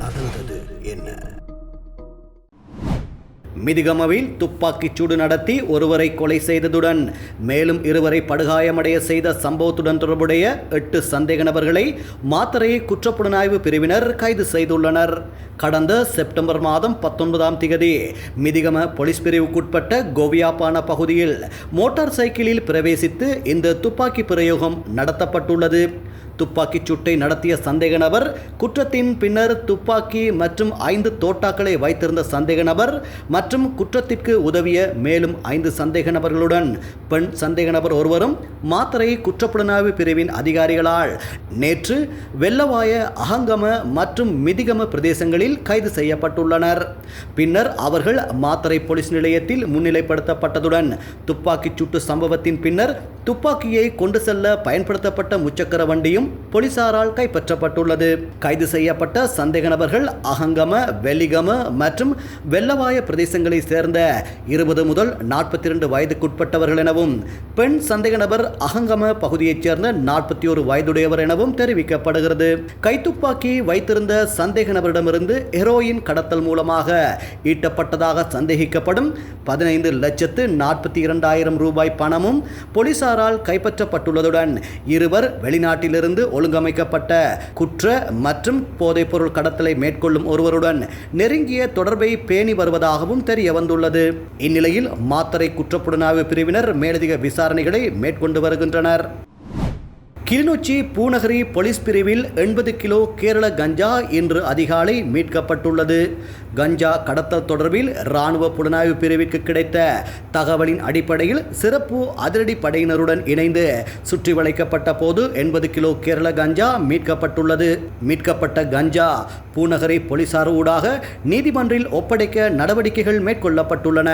நடந்தது என்ன? மிதிகமவில் துப்பாக்கிச் சூடு நடத்தி ஒருவரை கொலை செய்ததுடன் மேலும் இருவரை படுகாயமடைய செய்த சம்பவத்துடன் தொடர்புடைய எட்டு சந்தேக நபர்களை மாத்தரை குற்றப்புலனாய்வு பிரிவினர் கைது செய்துள்ளனர். கடந்த செப்டம்பர் மாதம் பத்தொன்பதாம் திகதி மிதிகம போலீஸ் பிரிவுக்குட்பட்ட கோவியாப்பான பகுதியில் மோட்டார் சைக்கிளில் பிரவேசித்து இந்த துப்பாக்கி பிரயோகம் நடத்தப்பட்டுள்ளது. துப்பாக்கிச் சூட்டை நடத்திய சந்தேக நபர் குற்றத்தின் பின்னர் துப்பாக்கி மற்றும் ஐந்து தோட்டாக்களை வைத்திருந்த சந்தேக நபர் மற்றும் குற்றத்திற்கு உதவிய மேலும் ஐந்து சந்தேக நபர்களுடன். பெண் சந்தேக நபர் ஒருவரும் மாத்தறை குற்றப்புலனாய்வு பிரிவின் அதிகாரிகளால் நேற்று வெள்ளவாய அகங்கம மற்றும் மிதிகம பிரதேசங்களில் கைது செய்யப்பட்டுள்ளனர். பின்னர் அவர்கள் மாத்தரை போலீஸ் நிலையத்தில் முன்னிலைப்படுத்தப்பட்டதுடன் துப்பாக்கிச் சூட்டு சம்பவத்தின் பின்னர் துப்பாக்கியை கொண்டு செல்ல பயன்படுத்தப்பட்ட முச்சக்கர வண்டியும் போலீசாரால் கைப்பற்றப்பட்டுள்ளது. கைது செய்யப்பட்ட சந்தேக நபர்கள் அகங்கம வெலிகம மற்றும் வெள்ளவாய பிரதேசங்களை சேர்ந்த இருபது முதல் நாற்பத்தி இரண்டு வயதுக்குட்பட்டவர்கள் எனவும் பெண் சந்தேக நபர் அகங்கம பகுதியைச் சேர்ந்த நாற்பத்தி ஒரு வயதுடையவர் எனவும் தெரிவிக்கப்படுகிறது. கைத்துப்பாக்கி வைத்திருந்த சந்தேக நபரிடமிருந்து ஹெரோயின் கடத்தல் மூலமாக ஈட்டப்பட்டதாக சந்தேகிக்கப்படும் பதினைந்து லட்சத்து நாற்பத்தி இரண்டாயிரம் ரூபாய் பணமும் போலீசாரால் கைப்பற்றப்பட்டுள்ளதுடன் இருவர் வெளிநாட்டிலிருந்து ஒழுங்கமைக்கப்பட்ட குற்ற மற்றும் போதைப்பொருள் கடத்தலை மேற்கொள்ளும் ஒருவருடன் நெருங்கிய தொடர்பை பேணி வருவதாகவும் தெரிய வந்துள்ளது. இந்நிலையில் மாத்தறை குற்றப்புலனாய்வு பிரிவினர் மேலதிக விசாரணைகளை மேற்கொண்டு வருகின்றனர். கிளிநொச்சி பூநகரி போலீஸ் பிரிவில் எண்பது கிலோ கேரள கஞ்சா இன்று அதிகாலை மீட்கப்பட்டுள்ளது. கஞ்சா கடத்தல் தொடர்பில் இராணுவ புலனாய்வு பிரிவுக்கு கிடைத்த தகவலின் அடிப்படையில் சிறப்பு அதிரடி படையினருடன் இணைந்து சுற்றி வளைக்கப்பட்ட போது எண்பது கிலோ கேரள கஞ்சா மீட்கப்பட்டுள்ளது. மீட்கப்பட்ட கஞ்சா பூநகரி போலீசார் ஊடாக நீதிமன்றில் ஒப்படைக்க நடவடிக்கைகள் மேற்கொள்ளப்பட்டுள்ளன.